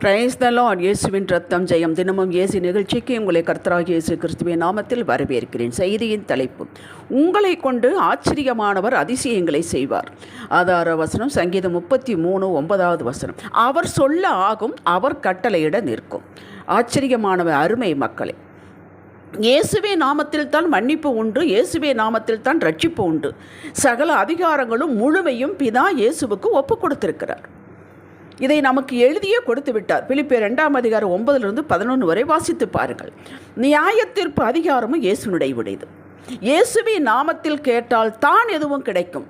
Praise the Lord இயேசுவின் ரத்தம் ஜெயம். தினமும் இயேசு நிகழ்ச்சிக்கு உங்களை கர்த்தராக இயேசு கிறிஸ்துவின் நாமத்தில் வரவேற்கிறேன். செய்தியின் தலைப்பு உங்களை கொண்டு ஆச்சரியமானவர் அதிசயங்களை செய்வார். ஆதார வசனம் சங்கீதம் முப்பத்தி மூணு ஒன்பதாவது வசனம். அவர் சொல்ல ஆகும் அவர் கட்டளையிட நிற்கும். ஆச்சரியமானவர் அருமை மக்களே இயேசுவே நாமத்தில் தான் மன்னிப்பு உண்டு இயேசுவே நாமத்தில் தான் ரட்சிப்பு உண்டு. சகல அதிகாரங்களும் முழுமையும் பிதா இயேசுவுக்கு ஒப்பு கொடுத்திருக்கிறார். இதை நமக்கு எழுதியே கொடுத்து விட்டார். பிலிப்பியர் ரெண்டாம் அதிகாரம் ஒன்பதிலிருந்து பதினொன்று வரை வாசித்து பாருங்கள். நியாயத்தீர்ப்பு அதிகாரமும் இயேசுனுடைய உடையது. இயேசுவி நாமத்தில் கேட்டால் தான் எதுவும் கிடைக்கும்.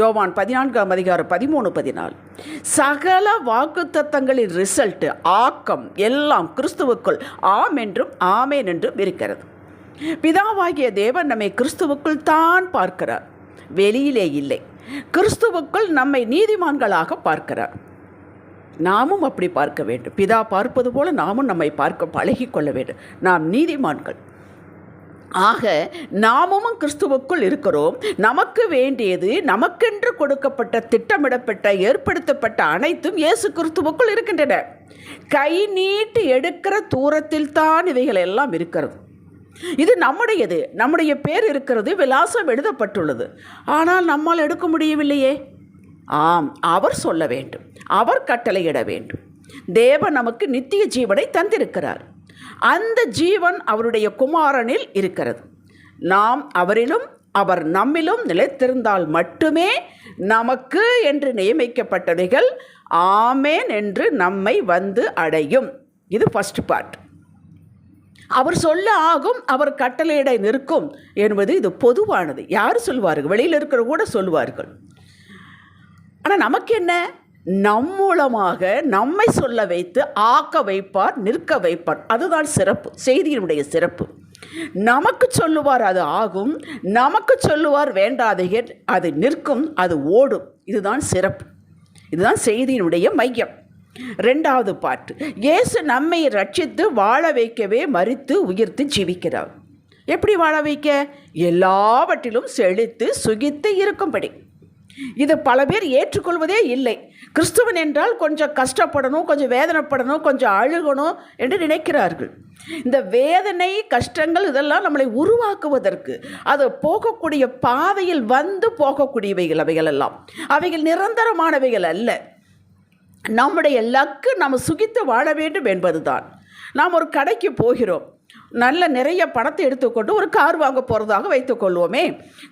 யோவான் பதினான்காம் அதிகாரம் பதிமூணு பதினாலு. சகல வாக்குத்தத்தங்களின் ரிசல்ட் ஆக்கம் எல்லாம் கிறிஸ்துவுக்குள் ஆம் என்றும் ஆமேன் என்றும் இருக்கிறது. பிதாவாகிய தேவன் நம்மை கிறிஸ்துவுக்குள் தான் பார்க்கிறார். வெளியிலே இல்லை. கிறிஸ்துவுக்குள் நம்மை நீதிமான்களாக பார்க்கிறார். நாமும் அப்படி பார்க்க வேண்டும். பிதா பார்ப்பது போல நாமும் நம்மை பார்க்க பழகிக்கொள்ள வேண்டும். நாம் நீதிமான்கள். ஆக நாமும் கிறிஸ்துவுக்குள் இருக்கிறோம். நமக்கு வேண்டியது நமக்கென்று கொடுக்கப்பட்ட திட்டமிடப்பட்ட ஏற்படுத்தப்பட்ட அனைத்தும் இயேசு கிறிஸ்துவுக்குள் இருக்கின்றன. கை நீட்டி எடுக்கிற தூரத்தில் தான் இவைகள் எல்லாம் இருக்கிறது. இது நம்முடையது. நம்முடைய பேர் இருக்கிறது. விலாசம் எழுதப்பட்டுள்ளது. ஆனால் நம்மால் எடுக்க முடியவில்லையே. ஆம் அவர் சொல்ல வேண்டும். அவர் கட்டளையிட வேண்டும். தேவன் நமக்கு நித்திய ஜீவனை தந்திருக்கிறார். அந்த ஜீவன் அவருடைய குமாரனில் இருக்கிறது. நாம் அவரிலும் அவர் நம்மிலும் நிலைத்திருந்தால் மட்டுமே நமக்கு என்று நியமிக்கப்பட்டவைகள் ஆமேன் என்று நம்மை வந்து அடையும். இது ஃபஸ்ட் பார்ட் அவர் சொல்ல ஆகும் அவர் கட்டளையிட நிற்கும் என்பது இது பொதுவானது. யார் சொல்வார்கள்? வெளியில் இருக்கிற கூட சொல்வார்கள். ஆனால் நமக்கு என்ன நம் மூலமாக நம்மை சொல்ல வைத்து ஆக்க வைப்பார் நிற்க வைப்பார். அதுதான் சிறப்பு. செய்தியினுடைய சிறப்பு. நமக்கு சொல்லுவார் அது ஆகும் நமக்கு சொல்லுவார் வேண்டாதையர் அது நிற்கும் அது ஓடும். இதுதான் சிறப்பு. இதுதான் செய்தியினுடைய மையம். ரெண்டாவது பாட்டு. இயேசு நம்மை ரட்சித்து வாழ வைக்கவே மறித்து உயிர்த்து ஜீவிக்கிறார். எப்படி வாழ வைக்க? எல்லாவற்றிலும் செழித்து சுகித்து இருக்கும்படி. இது பல பேர் ஏற்றுக்கொள்வதே இல்லை. கிறிஸ்துவன் என்றால் கொஞ்சம் கஷ்டப்படணும் கொஞ்சம் வேதனைப்படணும் கொஞ்சம் அழுகணும் என்று நினைக்கிறார்கள். இந்த வேதனை கஷ்டங்கள் இதெல்லாம் நம்மளை உருவாக்குவதற்கு அது போகக்கூடிய பாதையில் வந்து போகக்கூடியவைகள் அவைகள் எல்லாம். அவைகள் நிரந்தரமானவைகள் அல்ல. நம்முடைய லக்கு நம்ம சுகித்து வாழ வேண்டும் என்பதுதான். நாம் ஒரு கடைக்கு போகிறோம். நல்ல நிறைய பணத்தை எடுத்துக்கொண்டு ஒரு கார் வாங்க போகிறதாக வைத்துக்கொள்வோமே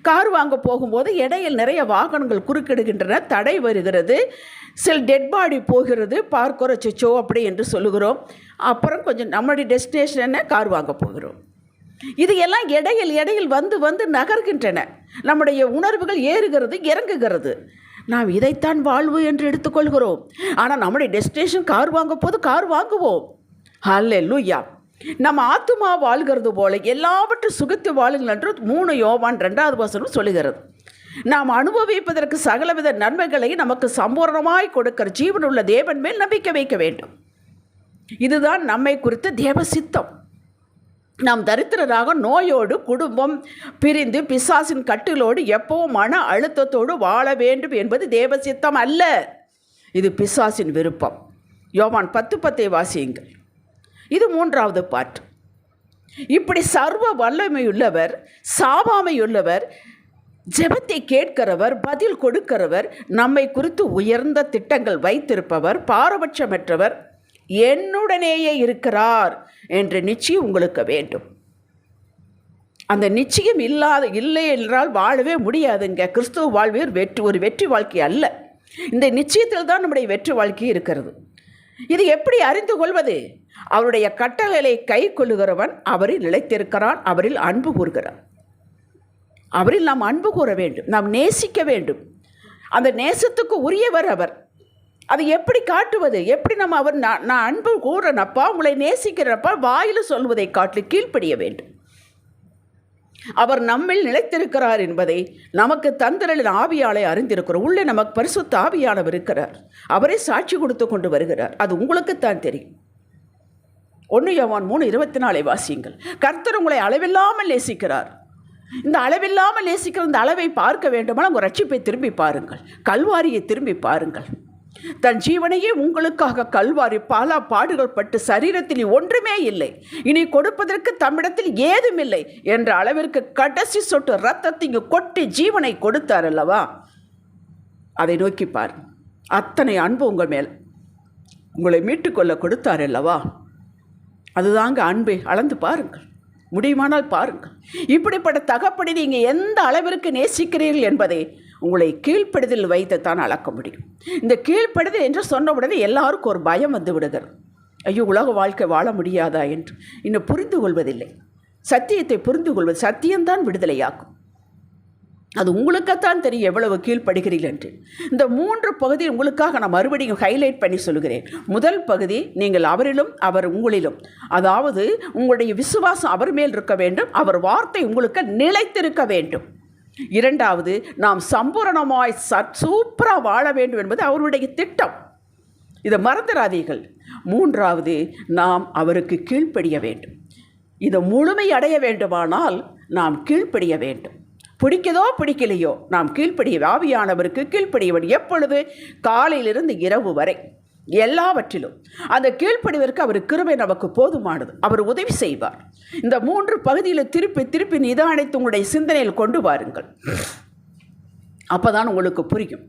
கார் வாங்க போகும்போது இடையில் நிறைய வாகனங்கள் குறுக்கிடுகின்றன தடை வருகிறது. சில டெட் பாடி போகிறது பார்க்குறச்சோ அப்படி என்று சொல்லுகிறோம். அப்புறம் கொஞ்சம் நம்மளுடைய டெஸ்டினேஷனை கார் வாங்க போகிறோம். இது எல்லாம் இடையில் இடையில் வந்து வந்து நகர்கின்றன. நம்முடைய உணர்வுகள் ஏறுகிறது இறங்குகிறது. நாம் இதைத்தான் வாழ்வு என்று எடுத்துக்கொள்கிறோம் ஆனால் நம்முடைய டெஸ்டினேஷன் கார் வாங்க போது கார் வாங்குவோம். ஹல்லே லூயா நம்ம ஆத்துமா வாழ்கிறது போல எல்லாவற்றும் சுகத்து வாழுங்கள் என்று மூணு யோவான் ரெண்டாவது வசனம் சொல்லுகிறது. நாம் அனுபவிப்பதற்கு சகலவித நன்மைகளை நமக்கு சம்பூர்ணமாய் கொடுக்கிற ஜீவனுள்ள தேவன் மேல் நம்பிக்கை வைக்க வேண்டும். இதுதான் நம்மை குறித்த தேவ சித்தம். நாம் தரித்திரராக நோயோடு குடும்பம் பிரிந்து பிசாசின் கட்டிலோடு எப்பவும் மன அழுத்தத்தோடு வாழ வேண்டும் என்பது தேவ சித்தம் அல்ல. இது பிசாசின் விருப்பம். யோவான் பத்து பத்தை வாசியுங்கள். இது மூன்றாவது பாட்டு இப்படி சர்வ வல்லமையுள்ளவர் சாவாமையுள்ளவர் ஜெபத்தை கேட்கிறவர் பதில் கொடுக்கிறவர் நம்மை குறித்து உயர்ந்த திட்டங்கள் வைத்திருப்பவர் பாரபட்சமற்றவர் என்னுடனேயே இருக்கிறார் என்ற நிச்சயம் உங்களுக்கு வேண்டும். அந்த நிச்சயம் இல்லாத இல்லை என்றால் வாழவே முடியாதுங்க. கிறிஸ்துவ வாழ்வே வெற்றி ஒரு வெற்றி வாழ்க்கை அல்ல. இந்த நிச்சயத்தில் தான் நம்முடைய வெற்றி வாழ்க்கை இருக்கிறது. இது எப்படி அறிந்து கொள்வது? அவருடைய கட்டளைகளை கை கொள்ளுகிறவன் அவரில் நிலைத்திருக்கிறான் அவரில் அன்பு கூறுகிறான். அவரில் நாம் அன்பு கூற வேண்டும் நாம் நேசிக்க வேண்டும். அந்த நேசத்துக்கு உரியவர் அவர். அதை எப்படி காட்டுவது? எப்படி நம்ம அவர் நான் நான் அன்பு கூறனப்பா உங்களை நேசிக்கிறப்பா வாயில் சொல்வதை காட்டில் கீழ்ப்படிய வேண்டும். அவர் நம்மில் நிலைத்திருக்கிறார் என்பதை நமக்கு தந்திரலின் ஆவியாலை அறிந்திருக்கிறோம் உள்ளே நமக்கு பரிசுத்த ஆவியானவர் இருக்கிறார். அவரே சாட்சி கொடுத்து கொண்டு வருகிறார். அது உங்களுக்குத்தான் தெரியும். ஒன்று யவான் மூணு இருபத்தி நாலை வாசியுங்கள். கர்த்தர் உங்களை அளவில்லாமல் நேசிக்கிறார். இந்த அளவில்லாமல் நேசிக்கிற இந்த அளவை பார்க்க வேண்டுமானால் உங்கள் ரட்சிப்பை திரும்பி பாருங்கள். கல்வாரியை திரும்பி பாருங்கள். தன் ஜீவனையே உங்களுக்காக கல்வாரி பாலா பாடுகள் பட்டு சரீரத்தில் ஒன்றுமே இல்லை. இனி கொடுப்பதற்கு தம்மிடத்தில் ஏதும் இல்லை என்ற அளவிற்கு கடைசி சொட்டு ரத்தத்தை இங்கு கொட்டி ஜீவனை கொடுத்தார் அல்லவா? அதை நோக்கி பார். அத்தனை அன்பு உங்கள் மேல். உங்களை மீட்டுக்கொள்ள கொடுத்தார் அல்லவா? அதுதாங்க அன்பை அளந்து பாருங்கள். முடியுமானால் பாருங்கள். இப்படிப்பட்ட தகப்படி நீங்கள் எந்த அளவிற்கு நேசிக்கிறீர்கள் என்பதை உங்களை கீழ்ப்படுதல் வைத்துத்தான் அளக்க முடியும். இந்த கீழ்ப்படுதல் என்று சொன்ன உடனே எல்லாருக்கும் ஒரு பயம் வந்து விடுகிறது ஐயோ உலக வாழ்க்கை வாழ முடியாதா என்று. இன்னும் புரிந்து கொள்வதில்லை. சத்தியத்தை புரிந்து கொள்வது சத்தியம்தான் விடுதலையாக்கும் அது உங்களுக்குத்தான் தெரியும் எவ்வளவு கீழ்ப்படுகிறீர்கள் என்று. இந்த மூன்று பகுதி உங்களுக்காக நான் மறுபடியும் ஹைலைட் பண்ணி சொல்கிறேன் முதல் பகுதி நீங்கள் அவரிலும் அவர் உங்களிலும். அதாவது உங்களுடைய விசுவாசம் அவர் மேல் இருக்க வேண்டும். அவர் வார்த்தை உங்களுக்கு நிலைத்திருக்க வேண்டும். இரண்டாவது நாம் சம்பூரணமாய் ச சூப்பராக வாழ வேண்டும் என்பது அவருடைய திட்டம். இதை மறந்துடாதீர்கள். மூன்றாவது நாம் அவருக்கு கீழ்ப்படிய வேண்டும். இதை முழுமை அடைய வேண்டுமானால் நாம் கீழ்ப்படிய வேண்டும். பிடிக்கதோ பிடிக்கலையோ நாம் கீழ்ப்படிய ஆவியானவருக்கு கீழ்ப்படிய வேண்டும் எப்பொழுது? காலையிலிருந்து இரவு வரை. எல்லாவற்றிலும். அந்த கீழ்ப்படிவதற்கு அவர் கிருபை நமக்கு போதுமானது. அவர் உதவி செய்வார். இந்த மூன்று பகுதியில் திருப்பி திருப்பி நிதானித்து உங்களுடைய சிந்தனையில் கொண்டு வாருங்கள். அப்போதான் உங்களுக்கு புரியும்.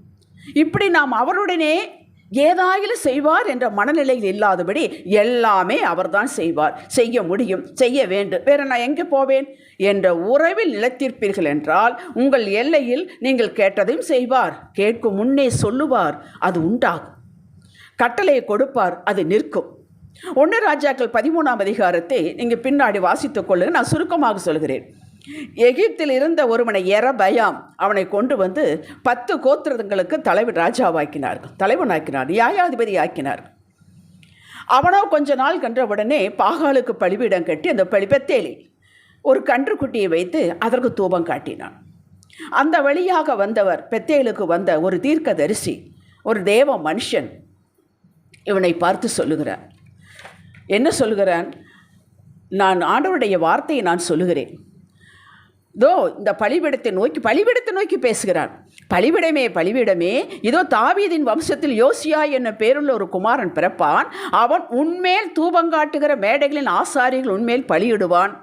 இப்படி நாம் அவருடனே ஏதாயிலும் செய்வார் என்ற மனநிலையில் இல்லாதபடி எல்லாமே அவர்தான் செய்வார். செய்ய முடியும் செய்ய வேண்டும். வேற நான் எங்கே போவேன்? என்ற உறவில் நிலைத்திருப்பீர்கள் என்றால் உங்கள் எல்லையில் நீங்கள் கேட்டதையும் செய்வார். கேட்கும் முன்னே சொல்லுவார். அது உண்டாகும். கட்டளையை கொடுப்பார் அது நிற்கும். ஒன்று ராஜாக்கள் பதிமூணாம் அதிகாரத்தை நீங்கள் பின்னாடி வாசித்துக் கொள்ளுங்க. நான் சுருக்கமாக சொல்கிறேன். எகிப்தில் இருந்த ஒருவனை எற பயம். அவனை கொண்டு வந்து பத்து கோத்திரங்களுக்கு தலைவர் ராஜாவாக்கினார்கள். தலைவனாக்கினார் நியாயாதிபதி ஆக்கினார் அவனோ கொஞ்ச நாள் கன்ற உடனே பாகாலுக்கு பழிபீடம் கட்டி அந்த பழி பெத்தேலி ஒரு கன்றுக்குட்டியை வைத்து அதற்கு தூபம் காட்டினான். அந்த வழியாக வந்தவர் பெத்தேலுக்கு வந்த ஒரு தீர்க்கதரிசி ஒரு தேவ மனுஷன். இவனை பார்த்து சொல்லுகிறார். என்ன சொல்லுகிறான்? நான் ஆண்டவருடைய வார்த்தையை நான் சொல்லுகிறேன். இதோ இந்த பழிவிடத்தை நோக்கி பழிவிடத்தை நோக்கி பேசுகிறான். பழிவிடமே பழிவிடமே. இதோ தாவீதின் வம்சத்தில் யோசியா என்ன பேருள்ள ஒரு குமாரன் பிறப்பான். அவன் உண்மேல் தூபங்காட்டுகிற மேடைகளின் ஆசாரிகள் உண்மேல் பலியிடுவான்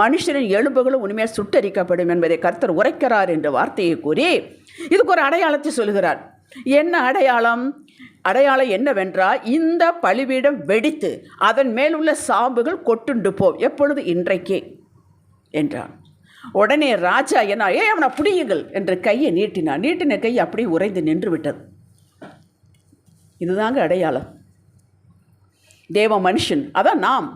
மனுஷனின் எலும்புகளும் உண்மையில் சுட்டரிக்கப்படும் என்பதை கர்த்தர் உரைக்கிறார் என்ற வார்த்தையை கூறி இதுக்கு ஒரு அடையாளத்தை சொல்கிறார் என்ன அடையாளம்? அடையாளம் என்னவென்றால் இந்த பலிபீடம் வெடித்து அதன் மேல் உள்ள சாம்புகள் கொட்டுண்டு போ எப்பொழுது? இன்றைக்கே என்றான். உடனே ராஜா என்ன ஏ அவனை புடியுங்கள் என்று கையை நீட்டினான் நீட்டின கை அப்படியே உறைந்து நின்று விட்டது இதுதாங்க அடையாளம். தேவ மனுஷன் அதான் நாம்.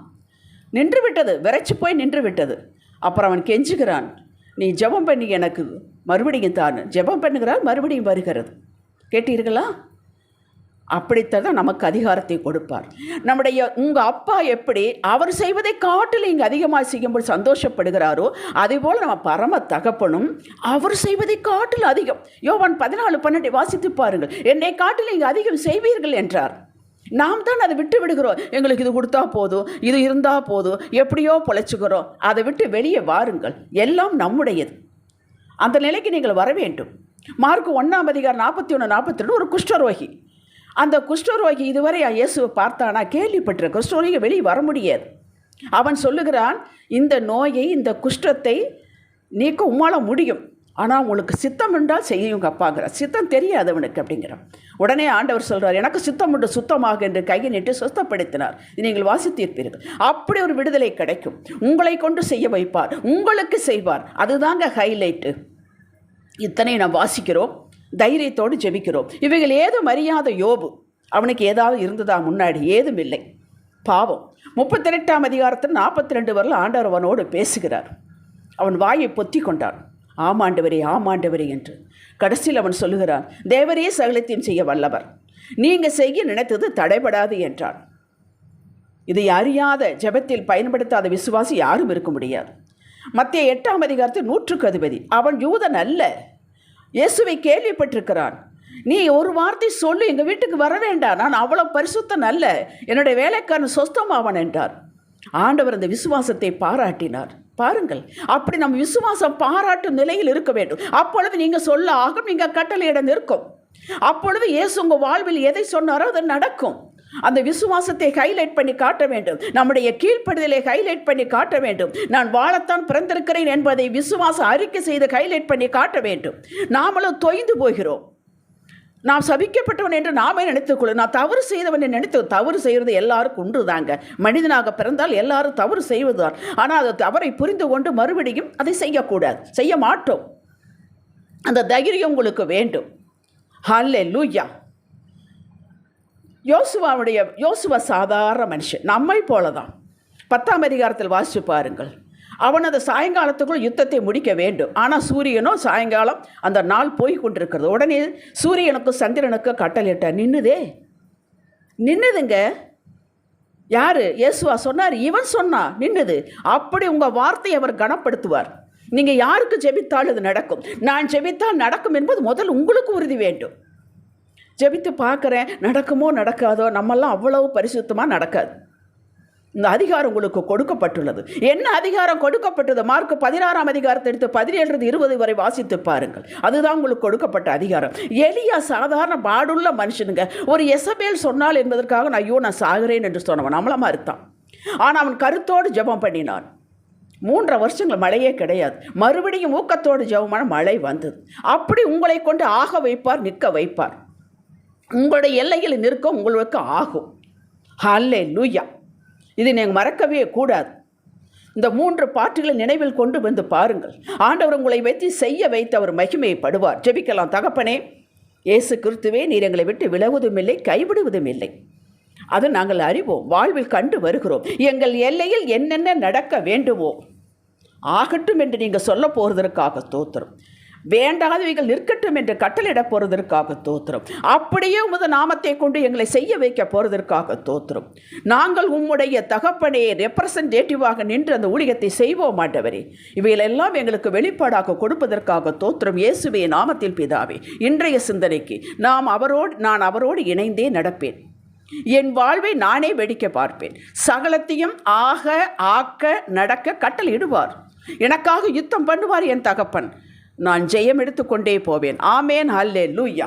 நின்று விட்டது விரைச்சி போய் நின்று விட்டது அப்புறம் அவன் கெஞ்சுகிறான் நீ ஜெபம் பண்ணி எனக்கு மறுபடியும் தான் ஜெபம் பண்ணுகிறார் மறுபடியும் வருகிறது. கேட்டீர்களா? அப்படித்தான் நமக்கு அதிகாரத்தை கொடுப்பார். நம்முடைய உங்கள் அப்பா எப்படி அவர் செய்வதை காட்டில் இங்கே அதிகமாக செய்யும்போது சந்தோஷப்படுகிறாரோ அதேபோல் நம்ம பரம தகப்பனும் அவர் செய்வதை காட்டில் அதிகம். யோவான் பதினாலு பன்னெண்டு வாசித்து பாருங்கள். என்னை காட்டில் இங்கே அதிகம் செய்வீர்கள் என்றார். நாம் தான் அதை விட்டு விடுகிறோம். எங்களுக்கு இது கொடுத்தா போதும் இது இருந்தால் போதும் எப்படியோ பொழைச்சிக்கிறோம். அதை விட்டு வெளியே வாருங்கள். எல்லாம் நம்முடையது. அந்த நிலைக்கு நீங்கள் வர வேண்டும். மார்க் ஒன்றாம் அதிகாரம் நாற்பத்தி ஒன்று நாற்பத்தி ரெண்டு ஒரு குஷ்டரோகி. அந்த குஷ்டரோகி இதுவரை இயேசுவை பார்த்தானா? கேள்விப்பட்டிருக்க குஷ்டரோகி வெளியே வர முடியாது. அவன் சொல்லுகிறான் இந்த நோயை இந்த குஷ்டத்தை நீக்க உம்மால முடியும். ஆனால் உங்களுக்கு சித்தம் என்றால் செய்யுங்க அப்பாங்கிற சித்தம் தெரியாது அவனுக்கு அப்படிங்கிறான். உடனே ஆண்டவர் சொல்கிறார் எனக்கு சித்தம் உண்டு சுத்தமாக என்று கையை நீட்டு சுத்தப்படுத்தினார். நீங்கள் வாசித்திருப்பீர்கள். அப்படி ஒரு விடுதலை கிடைக்கும். உங்களை கொண்டு செய்ய வைப்பார். உங்களுக்கு செய்வார். அதுதாங்க ஹைலைட்டு இத்தனை நாம் வாசிக்கிறோம். தைரியத்தோடு ஜெபிக்கிறோம். இவைகள் ஏதும் அறியாத யோபு. அவனுக்கு ஏதாவது இருந்ததா முன்னாடி? ஏதும் இல்லை. பாவம். முப்பத்தி ரெண்டாம் அதிகாரத்தில் நாற்பத்தி ரெண்டு வரல ஆண்டவர் அவனோடு பேசுகிறார். அவன் வாயை பொத்தி கொண்டான். ஆமாண்டவரே ஆமாண்டவரே என்று. கடைசியில் அவன் சொல்லுகிறான் தேவரே சகலத்தையும் செய்ய வல்லவர். நீங்கள் செய்ய நினைத்தது தடைபடாது என்றான். இதை அறியாத ஜெபத்தில் பயன்படுத்தாத விசுவாசி யாரும் இருக்க முடியாது. மத்திய எட்டாம் அதிகாரத்தில் நூற்றுக்கு அதிபதி அவன் யூதன் அல்ல. இயேசுவை கேள்விப்பட்டிருக்கிறான். நீ ஒரு வார்த்தை சொல்லு எங்கள் வீட்டுக்கு வர வேண்டாம். நான் அவ்வளோ பரிசுத்தன் அல்ல. என்னுடைய வேலைக்காரன் சொஸ்தமாவன் என்றார். ஆண்டவர் அந்த விசுவாசத்தை பாராட்டினார். பாருங்கள் அப்படி நம்ம விசுவாசம் பாராட்டும் நிலையில் இருக்க வேண்டும். அப்பொழுது நீங்கள் சொல்ல ஆகும் நீங்கள் கட்டளையிடம் இருக்கும் அப்பொழுது இயேசு உங்கள் வாழ்வில் எதை சொன்னாரோ அது நடக்கும். அந்த விசுவாசத்தை ஹைலைட் பண்ணி காட்ட வேண்டும். நம்முடைய கீழ்ப்படுதலை ஹைலைட் பண்ணி காட்ட வேண்டும். நான் வாழத்தான் பிறந்திருக்கிறேன் என்பதை விசுவாசம் அறிக்கை செய்து ஹைலைட் பண்ணி காட்ட வேண்டும். நாமளும் தொய்ந்து போகிறோம். நாம் சபிக்கப்பட்டவன் என்று நாமே நினைத்துக்கொள்ளும் நான் தவறு செய்தவன் நினைத்து தவறு செய்கிறது எல்லாருக்கும் உண்டு தாங்க மனிதனாக பிறந்தால் எல்லாரும் தவறு செய்வதுதான். ஆனால் அது தவறை புரிந்து கொண்டு மறுபடியும் அதை செய்யக்கூடாது. செய்ய மாட்டோம். அந்த தைரியம் உங்களுக்கு வேண்டும். ஹல்லே லூயா யோசுவாவுடைய யோசுவா சாதாரண மனுஷன். நம்மை போல தான் பத்தாம் அதிகாரத்தில் வாசித்து பாருங்கள். அவன் அந்த சாயங்காலத்துக்குள் யுத்தத்தை முடிக்க வேண்டும். ஆனால் சூரியனோ சாயங்காலம் அந்த நாள் போய் கொண்டிருக்கிறது. உடனே சூரியனுக்கும் சந்திரனுக்கும் கட்டளிட்ட நின்றுதே நின்றுதுங்க யார்? இயேசுவா சொன்னார். இவன் சொன்னா. நின்றுது அப்படி உங்கள் வார்த்தையை அவர் கனப்படுத்துவார். நீங்கள் யாருக்கு ஜெபித்தால் இது நடக்கும். நான் ஜெபித்தால் நடக்கும் என்பது முதல் உங்களுக்கு உறுதி வேண்டும். ஜெபித்து பார்க்குறேன் நடக்குமோ நடக்காதோ நம்மெல்லாம் அவ்வளவு பரிசுத்தமாக நடக்காது. இந்த அதிகாரம் உங்களுக்கு கொடுக்கப்பட்டுள்ளது. என்ன அதிகாரம் கொடுக்கப்பட்டது? மார்க் பதினாறாம் அதிகாரத்தை எடுத்து பதினேழு இருபது வரை வாசித்து பாருங்கள். அதுதான் உங்களுக்கு கொடுக்கப்பட்ட அதிகாரம். எளியா சாதாரண பாடுள்ள மனுஷனுங்க. ஒரு எசபேல் சொன்னால் என்பதற்காக நான் ஐயோ நான் சாகிறேன் என்று சொன்னவன். நம்மளமா இருத்தான் ஆனால் அவன் கருத்தோடு ஜெபம் பண்ணினான். மூன்றரை வருஷங்கள் மழையே கிடையாது. மறுபடியும் ஊக்கத்தோடு ஜெபமான மழை வந்தது. அப்படி உங்களை கொண்டு ஆக வைப்பார் நிற்க வைப்பார். உங்களுடைய எல்லையில் நிற்க உங்களுக்கு ஆகும். ஹல்லே லூயா இது நீங்கள் மறக்கவே கூடாது. இந்த மூன்று பாட்டுகளை நினைவில் கொண்டு வந்து பாருங்கள். ஆண்டவர் உங்களை வைத்து செய்ய வைத்து அவர் மகிமைப்படுவார். ஜெபிக்கலாம் தகப்பனே. இயேசு கிறிஸ்துவே நீர் எங்களை விட்டு விலகுவதும் இல்லை கைவிடுவதும் இல்லை. அது நாங்கள் அறிவோம். வாழ்வில் கண்டு வருகிறோம். எங்கள் எல்லையில் என்னென்ன நடக்க வேண்டுமோ ஆகட்டும் என்று நீங்கள் சொல்ல போகிறதற்காக தோத்திரம் வேண்டாதவைகள் நிற்கட்டும் என்று கட்டளிட போகிறதற்காக தோத்திரம். அப்படியே உமது நாமத்தை கொண்டு எங்களை செய்ய வைக்க போகிறதற்காக தோத்திரம். நாங்கள் உம்முடைய தகப்பனே ரெப்ரசன்டேட்டிவாக நின்று அந்த ஊழியத்தை செய்வோம் மாட்டவரே இவைகளெல்லாம் எங்களுக்கு வெளிப்பாடாக கொடுப்பதற்காக தோத்திரம். இயேசுவே நாமத்தில் பிதாவே இன்றைய சிந்தனைக்கு நாம் அவரோடு நான் அவரோடு இணைந்தே நடப்பேன். என் வாழ்வை நானே வெடிக்க பார்ப்பேன். சகலத்தையும் ஆக ஆக்க நடக்க கட்டளையிடுவார். எனக்காக யுத்தம் பண்ணுவார் என் தகப்பன். நான் ஜெயம் எடுத்துக்கொண்டே போவேன். ஆமேன். ஹல்லே லூயா